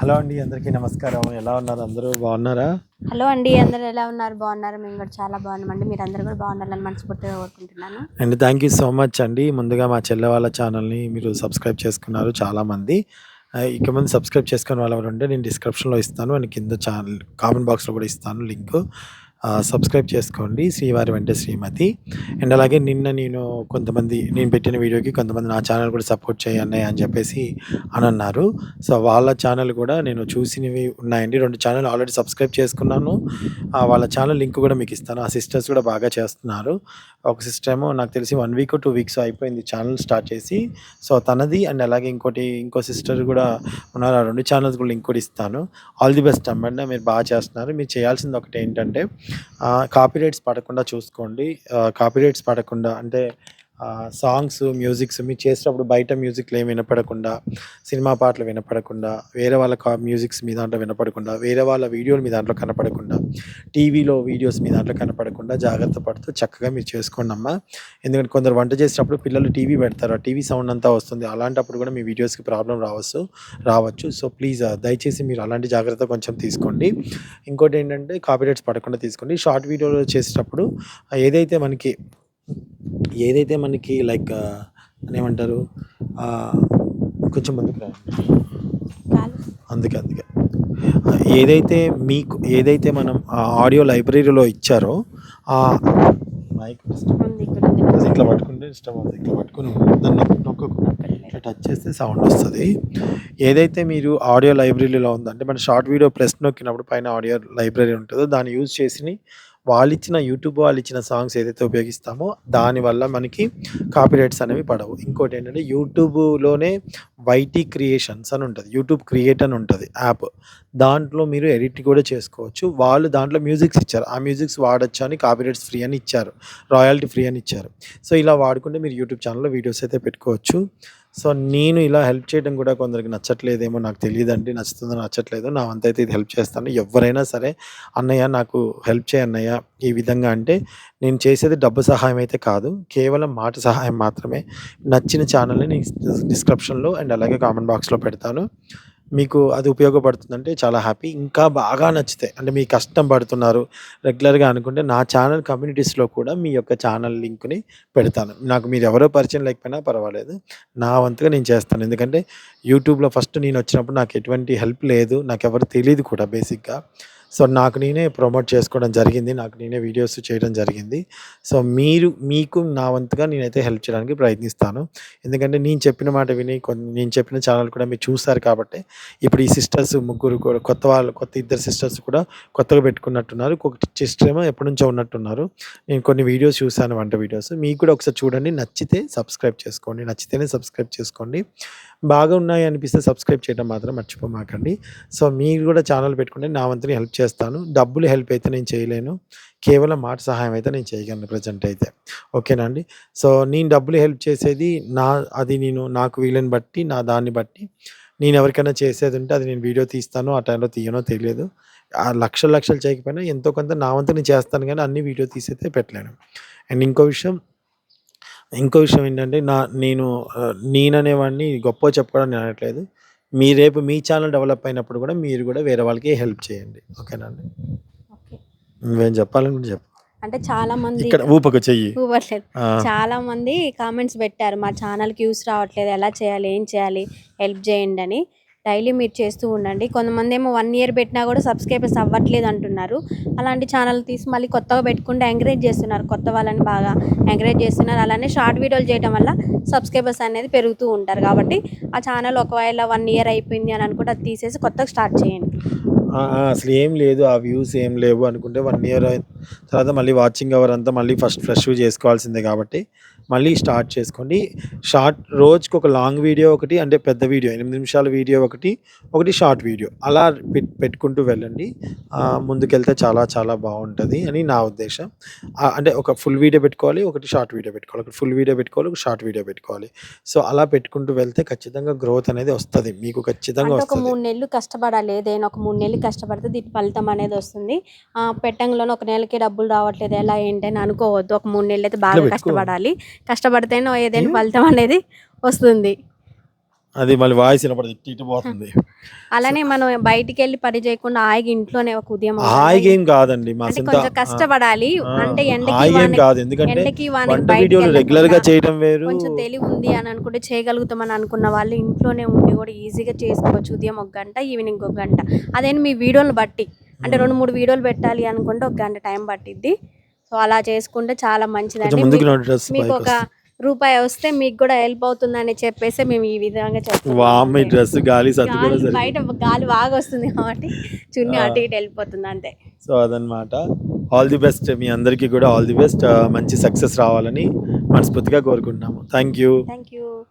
Hello అండి అందరికీ నమస్కారం. ఎలా ఉన్నారు అందరూ? బాగున్నారా? హలో అండి అందరు ఎలా ఉన్నారు? బాగున్నారు? మేము కూడా చాలా బాగున్నామండి. మీరు అందరూ కూడా బాగుండాలని మనస్ఫూర్తిగా కోరుకుంటున్నాను. And thank you so much అండి. ముందుగా మా చెల్లె వాళ్ళ ఛానల్ని మీరు సబ్స్క్రైబ్ చేసుకున్నారు చాలామంది ఇక ముందు సబ్స్క్రైబ్ చేసుకుని వాళ్ళు ఎవరు ఉంటే నేను డిస్క్రిప్షన్లో ఇస్తాను. అండ్ కింద ఛానల్ కామెంట్ బాక్స్లో కూడా ఇస్తాను లింక్. సబ్స్క్రైబ్ చేసుకోండి. శ్రీవారి వెంట శ్రీమతి. అండ్ అలాగే నిన్న నేను కొంతమంది నేను పెట్టిన వీడియోకి కొంతమంది నా ఛానల్ కూడా సపోర్ట్ చేయండి అని చెప్పేసి అని అన్నారు సో వాళ్ళ ఛానల్ కూడా నేను చూసినవి ఉన్నాయండి. రెండు ఛానల్ ఆల్రెడీ సబ్స్క్రైబ్ చేసుకున్నాను. వాళ్ళ ఛానల్ లింక్ కూడా మీకు ఇస్తాను. ఆ సిస్టర్స్ కూడా బాగా చేస్తున్నారు. ఒక సిస్టర్ ఏమో నాకు తెలిసి వన్ వీక్ టూ వీక్స్ అయిపోయింది ఛానల్ స్టార్ట్ చేసి. సో తనది అండ్ అలాగే ఇంకోటి ఇంకో సిస్టర్ కూడా ఉన్నారు. ఆ రెండు ఛానల్స్ కూడా లింక్ కూడా ఇస్తాను. ఆల్ ది బెస్ట్ అమ్మండి మీరు బాగా చేస్తున్నారు. మీరు చేయాల్సింది ఒకటి ఏంటంటే కాపీరైట్స్ పడకుండా చూసుకోండి. కాపీరైట్స్ పడకుండా అంటే సాంగ్స్ మ్యూజిక్స్ మీరు చేసేటప్పుడు బయట మ్యూజిక్లు ఏమి వినపడకుండా సినిమా పాటలు వినపడకుండా వేరే వాళ్ళ కా మ్యూజిక్స్ మీ దాంట్లో వినపడకుండా వేరే వాళ్ళ వీడియోలు మీ దాంట్లో కనపడకుండా టీవీలో వీడియోస్ మీ దాంట్లో కనపడకుండా జాగ్రత్త పడుతూ చక్కగా మీరు చేసుకోండి అమ్మా. ఎందుకంటే కొందరు వంట చేసేటప్పుడు పిల్లలు టీవీ పెడతారు ఆ టీవీ సౌండ్ అంతా వస్తుంది అలాంటప్పుడు కూడా మీ వీడియోస్కి ప్రాబ్లం రావచ్చు రావచ్చు. సో ప్లీజ్ దయచేసి మీరు అలాంటి జాగ్రత్త కొంచెం తీసుకోండి. ఇంకోటి ఏంటంటే కాపీరైట్స్ పడకుండా తీసుకోండి. షార్ట్ వీడియోలు చేసేటప్పుడు ఏదైతే మనకి ఏదైతే మనకి లైక్ ఏమంటారు కొంచెం ముందుకు రా. అందుకే అందుకే. ఏదైతే మీకు ఏదైతే మనం ఆ ఆడియో లైబ్రరీలో ఇచ్చారో ఆ మైక్ ఇట్లా పట్టుకుంటే ఇష్టం అవుతుంది ఇట్లా పట్టుకుని దాన్ని నొక్కకు ఇట్లా టచ్ చేస్తే సౌండ్ వస్తుంది. ఏదైతే మీరు ఆడియో లైబ్రరీలో ఉందో అంటే మన షార్ట్ వీడియో ప్లస్ నొక్కినప్పుడు పైన ఆడియో లైబ్రరీ ఉంటుందో దాన్ని యూజ్ చేసి వాళ్ళు ఇచ్చిన యూట్యూబ్ వాళ్ళు ఇచ్చిన సాంగ్స్ ఏదైతే ఉపయోగిస్తామో దానివల్ల మనకి కాపీరైట్స్ అనేవి పడవు. ఇంకోటి ఏంటంటే యూట్యూబ్లోనే వైటీ క్రియేషన్స్ అని ఉంటుంది. యూట్యూబ్ క్రియేట్ అని ఉంటుంది యాప్ దాంట్లో మీరు ఎడిట్ కూడా చేసుకోవచ్చు. వాళ్ళు దాంట్లో మ్యూజిక్స్ ఇచ్చారు. ఆ మ్యూజిక్స్ వాడచ్చు అని కాపీరైట్స్ ఫ్రీ అని ఇచ్చారు. రాయల్టీ ఫ్రీ అని ఇచ్చారు. సో ఇలా వాడుకుంటే మీరు యూట్యూబ్ ఛానల్లో వీడియోస్ అయితే పెట్టుకోవచ్చు. సో నేను ఇలా హెల్ప్ చేయడం కూడా కొందరికి నచ్చట్లేదేమో నాకు తెలియదండి నచ్చుతుందో నచ్చట్లేదు నా వంతైతే అయితే ఇది హెల్ప్ చేస్తాను. ఎవరైనా సరే అన్నయ్య నాకు హెల్ప్ చేయ అన్నయ్య ఈ విధంగా అంటే నేను చేసేది డబ్బు సహాయం అయితే కాదు కేవలం మాట సహాయం మాత్రమే. నచ్చిన ఛానల్ని నేను డిస్క్రిప్షన్లో అండ్ అలాగే కామెంట్ బాక్స్లో పెడతాను. మీకు అది ఉపయోగపడుతుందంటే చాలా హ్యాపీ. ఇంకా బాగా నచ్చితే అంటే మీ కష్టం పడుతున్నారు రెగ్యులర్గా అనుకుంటే నా ఛానల్ కమ్యూనిటీస్లో కూడా మీ యొక్క ఛానల్ లింక్ని పెడతాను. నాకు మీరు ఎవరో పరిచయం లేకపోయినా పర్వాలేదు నా వంతుగా నేను చేస్తాను. ఎందుకంటే యూట్యూబ్లో ఫస్ట్ నేను వచ్చినప్పుడు నాకు ఎటువంటి హెల్ప్ లేదు నాకు ఎవరు తెలియదు కూడా బేసిక్గా. సో నాకు నేనే ప్రమోట్ చేసుకోవడం జరిగింది. నాకు నేనే వీడియోస్ చేయడం జరిగింది. సో మీరు మీకు నా వంతుగా నేనైతే హెల్ప్ చేయడానికి ప్రయత్నిస్తాను. ఎందుకంటే నేను చెప్పిన మాట విని కొన్ని నేను చెప్పిన ఛానల్ కూడా మీరు చూస్తారు కాబట్టి ఇప్పుడు ఈ సిస్టర్స్ ముగ్గురు కూడా కొత్త వాళ్ళు కొత్త ఇద్దరు సిస్టర్స్ కూడా కొత్తగా పెట్టుకున్నట్టున్నారు. ఒక సిస్టర్ ఏమో ఎప్పటి నుంచో ఉన్నట్టున్నారు. నేను కొన్ని వీడియోస్ చూశాను వంట వీడియోస్. మీకు కూడా ఒకసారి చూడండి. నచ్చితే సబ్స్క్రైబ్ చేసుకోండి. నచ్చితేనే సబ్స్క్రైబ్ చేసుకోండి. బాగా ఉన్నాయి అనిపిస్తే సబ్స్క్రైబ్ చేయడం మాత్రం మర్చిపోమాకండి. సో మీరు కూడా ఛానల్ పెట్టుకుంటే నా వంతుని హెల్ప్ చేస్తాను. డబ్బులు హెల్ప్ అయితే నేను చేయలేను. కేవలం మాట సహాయం అయితే నేను చేయగలను ప్రజెంట్ అయితే. ఓకేనా అండి? సో నేను డబ్బులు హెల్ప్ చేసేది నా అది నేను నాకు వీలని బట్టి నా దాన్ని బట్టి. నేను ఎవరికైనా చేసేది ఉంటే అది నేను వీడియో తీస్తాను ఆ టైంలో తీయనో తెలియదు. ఆ లక్షలు లక్షలు చేయకపోయినా ఎంతో కొంత నా వంతు నేను చేస్తాను కానీ అన్ని వీడియో తీసైతే పెట్టలేను. అండ్ ఇంకో విషయం ఇంకో విషయం ఏంటంటే నా నేను నేననేవాడిని గొప్ప చెప్పుకోవడం నేను అనట్లేదు. మీ రేపు మీ ఛానల్ డెవలప్ అయినప్పుడు కూడా మీరు కూడా వేరే వాళ్ళకి హెల్ప్ చేయండి. ఓకేనా అండి? ఓకే. నువ్వేం చెప్పాలనుకుంటే చెప్పు. అంటే చాలా మంది ఇక్కడ ఊపకు చెయ్యి. ఊపట్లేదు. చాలా మంది కామెంట్స్ పెట్టారు మా ఛానల్కి యూస్ రావట్లేదు ఎలా చేయాలి ఏం చేయాలి హెల్ప్ చేయండి అని. డైలీ మీరు చేస్తూ ఉండండి. కొంతమంది ఏమో వన్ ఇయర్ పెట్టినా కూడా సబ్స్క్రైబర్స్ అవ్వట్లేదు అంటున్నారు. అలాంటి ఛానల్ తీసి మళ్ళీ కొత్తగా పెట్టుకుంటే ఎంకరేజ్ చేస్తున్నారు. కొత్త వాళ్ళని బాగా ఎంకరేజ్ చేస్తున్నారు. అలానే షార్ట్ వీడియోలు చేయడం వల్ల సబ్స్క్రైబర్స్ అనేది పెరుగుతూ ఉంటారు. కాబట్టి ఆ ఛానల్ ఒకవేళ వన్ ఇయర్ అయిపోయింది అని అనుకుంటే అది తీసేసి కొత్తగా స్టార్ట్ చేయండి. అసలు ఏం లేదు. ఆ వ్యూస్ ఏం లేవు అనుకుంటే వన్ ఇయర్ తర్వాత మళ్ళీ వాచింగ్ అవర్ అంతా మళ్ళీ ఫస్ట్ ఫ్రెష్ చేసుకోవాల్సిందే కాబట్టి మళ్ళీ స్టార్ట్ చేసుకోండి. షార్ట్ రోజుకి ఒక లాంగ్ వీడియో ఒకటి అంటే పెద్ద వీడియో ఎనిమిది నిమిషాల వీడియో ఒకటి ఒకటి షార్ట్ వీడియో. అలా పెట్ పెట్టుకుంటూ వెళ్ళండి. ముందుకెళ్తే చాలా చాలా బాగుంటుంది అని నా ఉద్దేశం. అంటే ఒక ఫుల్ వీడియో పెట్టుకోవాలి ఒకటి షార్ట్ వీడియో పెట్టుకోవాలి. ఒక ఫుల్ వీడియో పెట్టుకోవాలి ఒక షార్ట్ వీడియో పెట్టుకోవాలి. సో అలా పెట్టుకుంటూ వెళ్తే ఖచ్చితంగా గ్రోత్ అనేది వస్తుంది. మీకు ఖచ్చితంగా ఒక మూడు నెలలు కష్టపడాలి. ఏదైనా ఒక మూడు నెలలు కష్టపడితే దీని ఫలితం అనేది వస్తుంది. ఆ, పెట్టంగానే ఒక నెలకి డబ్బులు రావట్లేదు. ఎలా ఏంటి అని అనుకోవద్దు. ఒక మూడు నెలలు అయితే బాగా. కష్టపడాలి. కష్టపడితేనే ఏదైనా? ఫలితం అనేది వస్తుంది. అది మళ్ళీ వాయిస్ వినపడదు పోతుంది. అలానే మనం బయటికి వెళ్ళి పని చేయకుండా హాయిగా ఇంట్లోనే ఒక ఉదయం ఏం కాదండి మా కొంచెం కష్టపడాలి. అంటే ఎండకి కాదు ఎందుకంటే వంట వీడియోలు రెగ్యులర్గా చేయడం వేరు. కొంచెం తెలివి ఉంది అని అనుకుంటే చేయగలుగుతామని అనుకున్న వాళ్ళు ఇంట్లోనే ఉండి కూడా ఈజీగా చేసుకోవచ్చు ఉదయం ఒక గంట ఈవినింగ్ ఒక గంట. అదే మీ వీడియోలు బట్టి అంటే రెండు మూడు వీడియోలు పెట్టాలి అనుకుంటే ఒక గంట టైం పట్టిద్ది. సో అలా చేసుకుంటే చాలా మంచిదండి. మీకు- ఒక రూపాయి వస్తే మీకు కూడా హెల్ప్ అవుతుందని చెప్పేసి మేము ఈ విధంగా అంతే. డ్రెస్ గాలి బయట గాలి బాగా వస్తుంది కాబట్టి చున్నీ. అటు ఇటు వెళ్ళిపోతుంది అంతే. సో అదనమాట ఆల్ ది బెస్ట్ మీ అందరికీ కూడా ఆల్ ది బెస్ట్ మంచి సక్సెస్ రావాలని మనస్ఫూర్తిగా కోరుకుంటున్నాము. Thank you thank you